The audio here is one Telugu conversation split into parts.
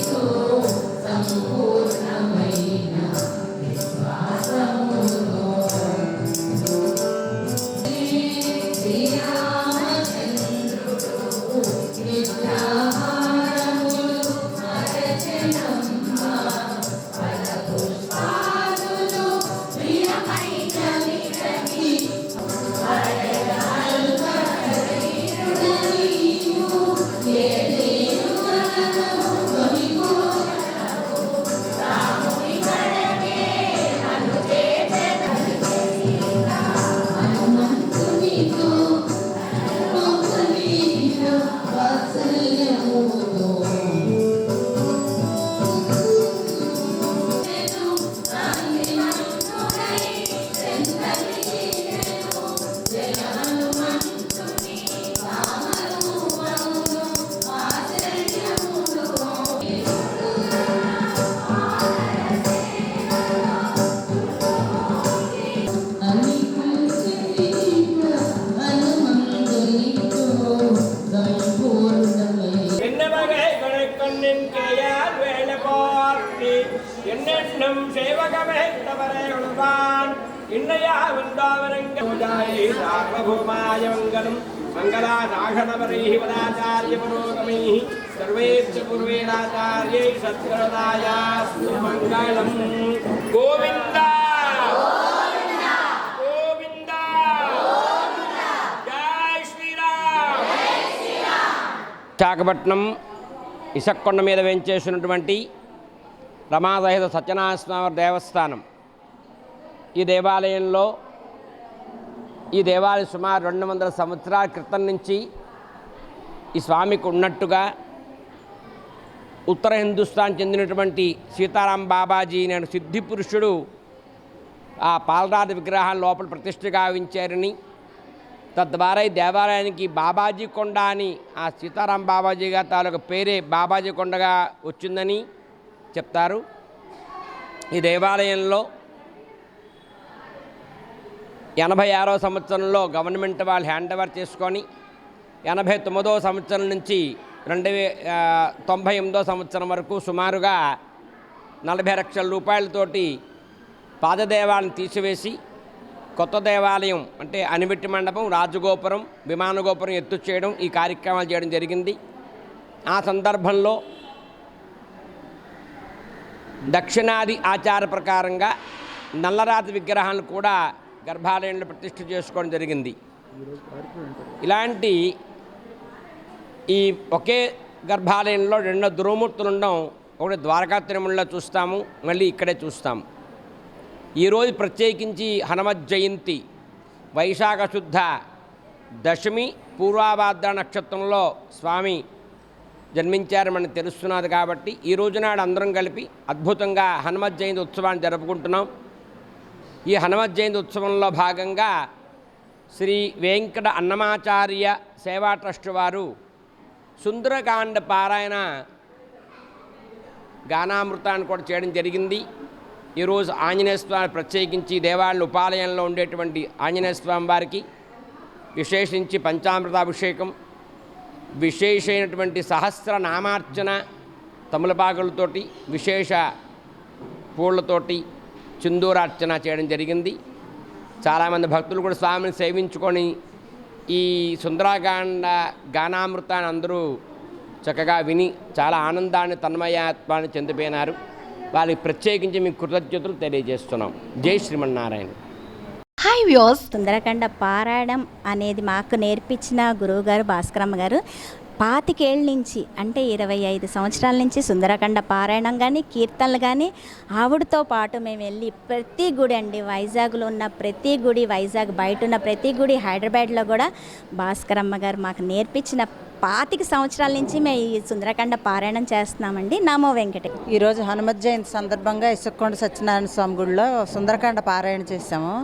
Jesus, Santo Santo. என்னென்னும் சேவகமே தவறை உணவான் இன்னையா வந்தாவரங்கூஜாயை சார்வபூமாய மங்கலம் மங்களா நாகனவரை வதாச்சாரிய புரோகமை சர்வேச்ச பூர்வேணாச்சாரியை சத்கரதாயாஸ்து மங்களம் கோவிந்தா గోవిందా జై శ్రీరామ్ విశాఖపట్నం ఇసక్కొండ మీద వేంచేసినటువంటి రమాదహిత సత్యనారాయణ దేవస్థానం. ఈ దేవాలయంలో ఈ దేవాలయం సుమారు రెండు వందల సంవత్సరాల క్రితం నుంచి ఈ స్వామికి ఉన్నట్టుగా ఉత్తర హిందుస్థాన్ చెందినటువంటి సీతారాం బాబాజీ నేను సిద్ధి పురుషుడు ఆ పాలరాతి విగ్రహాల లోపల ప్రతిష్ఠ గావించారని తద్వారా ఈ దేవాలయానికి బాబాజీ కొండ అని ఆ సీతారాం బాబాజీ గారి తాలూకు పేరే బాబాజీ కొండగా వచ్చిందని చెప్తారు. ఈ దేవాలయంలో ఎనభై ఆరో సంవత్సరంలో గవర్నమెంట్ వాళ్ళు హ్యాండ్ ఓవర్ చేసుకొని ఎనభై తొమ్మిదో సంవత్సరం నుంచి రెండు వే తొంభై ఎనిమిదో సంవత్సరం వరకు సుమారుగా నలభై లక్షల రూపాయలతోటి పాదదేవాలను తీసివేసి కొత్త దేవాలయం అంటే అనిమిట్టి మండపం రాజగోపురం విమానగోపురం ఎత్తు చేయడం ఈ కార్యక్రమాలు చేయడం జరిగింది. ఆ సందర్భంలో దక్షిణాది ఆచార ప్రకారంగా నల్లరాతి విగ్రహాన్ని కూడా గర్భాలయంలో ప్రతిష్ఠ చేసుకోవడం జరిగింది. ఇలాంటి ఈ ఒకే గర్భాలయంలో రెండో దుర్మూర్తులు ఉండడం ఒకటి ద్వారకా తిరుమలలో చూస్తాము మళ్ళీ ఇక్కడే చూస్తాము. ఈరోజు ప్రత్యేకించి హనుమత్ జయంతి వైశాఖ శుద్ధ దశమి పూర్వాభాద్ర నక్షత్రంలో స్వామి జన్మించారు మనకు తెలుస్తున్నది కాబట్టి ఈ రోజునాడు అందరం కలిపి అద్భుతంగా హనుమత్ జయంతి ఉత్సవాన్ని జరుపుకుంటున్నాం. ఈ హనుమత్ జయంతి ఉత్సవంలో భాగంగా శ్రీ వెంకట అన్నమాచార్య సేవా ట్రస్ట్ వారు సుందరకాండ పారాయణ గానామృతాన్ని కూడా చేయడం జరిగింది. ఈరోజు ఆంజనేయ స్వామి ప్రత్యేకించి దేవాలయ ఉపాలయంలో ఉండేటువంటి ఆంజనేయ స్వామి వారికి విశేషించి పంచామృతాభిషేకం విశేషమైనటువంటి సహస్ర నామార్చన తమలపాకులతోటి విశేష పూలతోటి చిందూరార్చన చేయడం జరిగింది. చాలామంది భక్తులు కూడా స్వామిని సేవించుకొని ఈ సుందరాకాండ గానామృతాన్ని అందరూ చక్కగా విని చాలా ఆనందాన్ని తన్మయాత్మాన్ని చెందిపోయినారు. వాళ్ళకి ప్రత్యేకించి మీకు కృతజ్ఞతలు తెలియజేస్తున్నాం. జై శ్రీమన్నారాయణ. హాయ్ వ్యూస్ సుందరకాండ పారాయణం అనేది మాకు నేర్పించిన గురువుగారు భాస్కరమ్మ గారు. పాతికేళ్ళ నుంచి అంటే ఇరవై ఐదు సంవత్సరాల నుంచి సుందరకాండ పారాయణం కానీ కీర్తనలు కానీ ఆవిడతో పాటు మేము వెళ్ళి ప్రతి గుడి అండి వైజాగ్లో ఉన్న ప్రతి గుడి వైజాగ్ బయట ఉన్న ప్రతి గుడి హైదరాబాద్లో కూడా భాస్కరమ్మ గారు మాకు నేర్పించిన పాతిక సంవత్సరాల నుంచి మేము ఈ సుందరకాండ పారాయణం చేస్తున్నామండి. నమో వెంకటే. ఈరోజు హనుమత్ జయంతి సందర్భంగా ఇసుక్కొండ సత్యనారాయణ స్వామి గుడిలో సుందరకాండ పారాయణ చేశాము.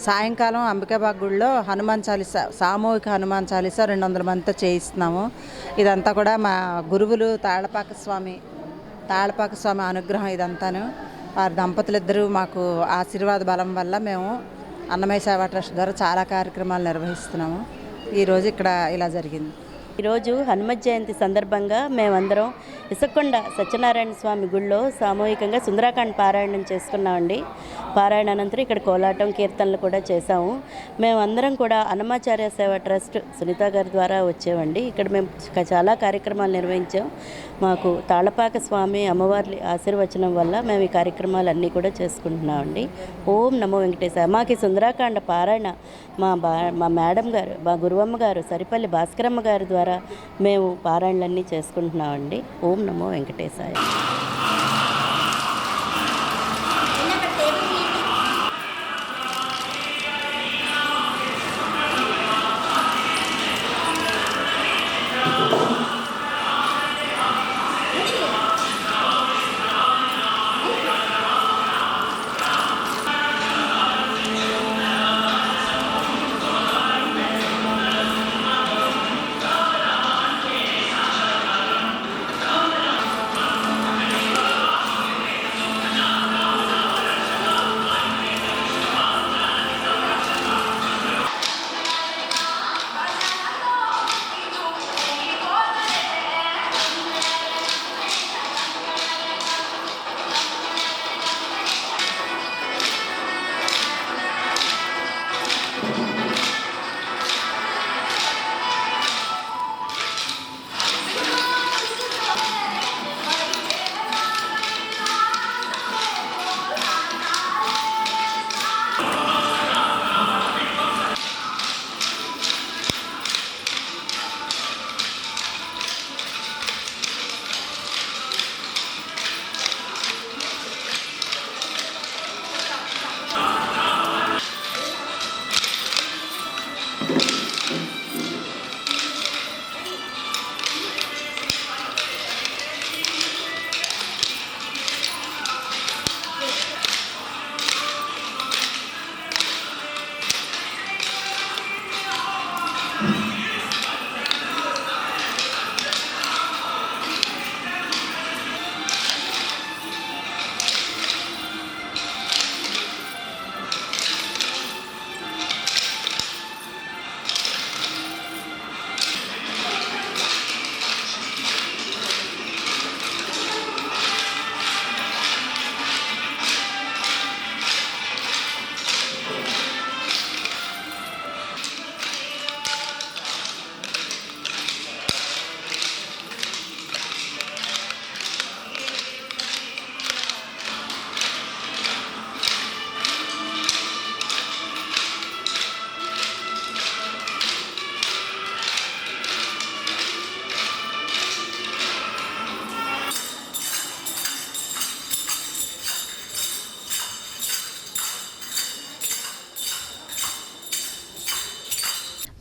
సాయంకాలం అంబికాబాగ్ గుడిలో హనుమాన్ చాలీస సామూహిక హనుమాన్ చాలీస రెండు వందల మందితో చేయిస్తున్నాము. ఇదంతా కూడా మా గురువులు తాళపాక స్వామి తాళపాక స్వామి అనుగ్రహం ఇదంతాను. వారి దంపతులిద్దరూ మాకు ఆశీర్వాద బలం వల్ల మేము అన్నమయ్య సేవా ట్రస్ట్ ద్వారా చాలా కార్యక్రమాలు నిర్వహిస్తున్నాము. ఈరోజు ఇక్కడ ఇలా జరిగింది. ఈరోజు హనుమత్ జయంతి సందర్భంగా మేమందరం ఇసుకొండ సత్యనారాయణ స్వామి గుళ్ళో సామూహికంగా సుందరాకాండ్ పారాయణం చేసుకున్నామండి పారాయణ అనంతరం ఇక్కడ కోలాటం కీర్తనలు కూడా చేశాము. మేమందరం కూడా అన్నమాచార్య సేవ ట్రస్ట్ సునీత గారి ద్వారా వచ్చామండి. ఇక్కడ మేము చాలా కార్యక్రమాలు నిర్వహించాం. మాకు తాళపాక స్వామి అమ్మవారి ఆశీర్వచనం వల్ల మేము ఈ కార్యక్రమాలన్నీ కూడా చేసుకుంటున్నామండి. ఓం నమో వెంకటేశ్వర మాకు ఈ సుందరాకాండ పారాయణ మా బా మా మేడం గారు మా గురువమ్మ గారు సరిపల్లి భాస్కరమ్మ గారి ద్వారా ద్వారా మేము పారాయణలన్నీ చేసుకుంటున్నామండి. ఓం నమో వెంకటేశాయ.